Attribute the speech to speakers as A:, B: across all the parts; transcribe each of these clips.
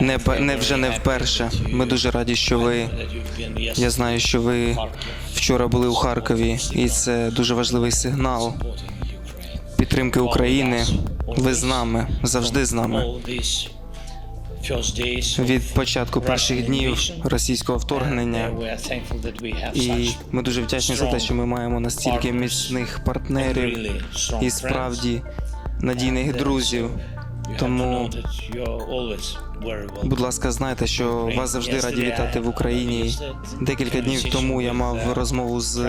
A: Не, не вже не вперше. Ми дуже раді, що ви. Я знаю, що ви вчора були у Харкові, і це дуже важливий сигнал підтримки України. Ви з нами, завжди з нами. Від початку перших днів російського вторгнення. І ми дуже вдячні за те, що ми маємо настільки міцних партнерів і справді надійних друзів. Тому, будь ласка, знайте, що вас завжди раді вітати в Україні. Декілька днів тому я мав розмову з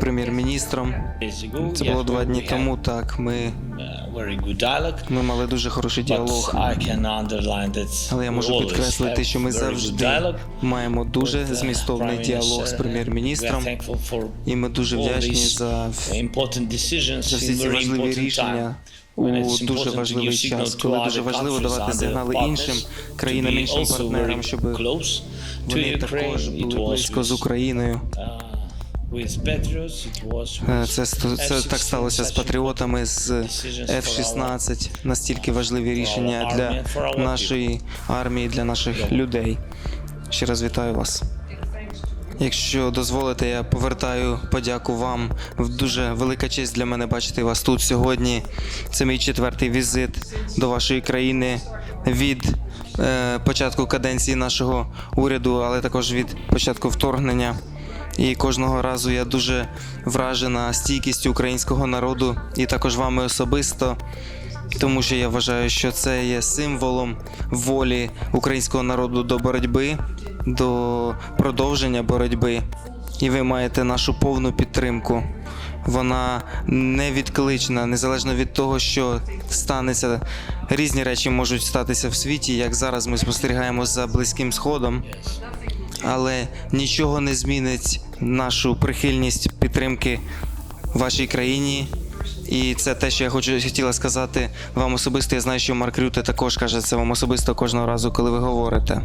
A: прем'єр-міністром. Це було два дні тому. Так, ми, ми мали дуже хороший діалог. Але я можу підкреслити, що ми завжди маємо дуже змістовний діалог з прем'єр-міністром, і ми дуже вдячні за, за всі ці важливі рішення у дуже важливий час, коли дуже важливо давати сигнали іншим країнам, іншим партнерам, щоб вони також були близько з Україною. Е, Це, це так сталося з патріотами з F-16. Настільки важливі рішення для нашої армії, для наших людей. Ще раз вітаю вас. Якщо дозволите, я повертаю подяку вам. Дуже велика честь для мене бачити вас тут сьогодні. Це мій четвертий візит до вашої країни від е, початку каденції нашого уряду, але також від початку вторгнення. І кожного разу я дуже вражена стійкістю українського народу і також вами особисто. Тому що я вважаю, що це є символом волі українського народу до боротьби, до продовження боротьби. І ви маєте нашу повну підтримку. Вона невідклична, незалежно від того, що станеться. Різні речі можуть статися в світі, як зараз ми спостерігаємо за близьким сходом. Але нічого не змінить нашу прихильність підтримки вашій країні. І це те, що я хочу хотіла сказати вам особисто. Я знаю, що Марк Рюте також каже це вам особисто кожного разу, коли ви говорите.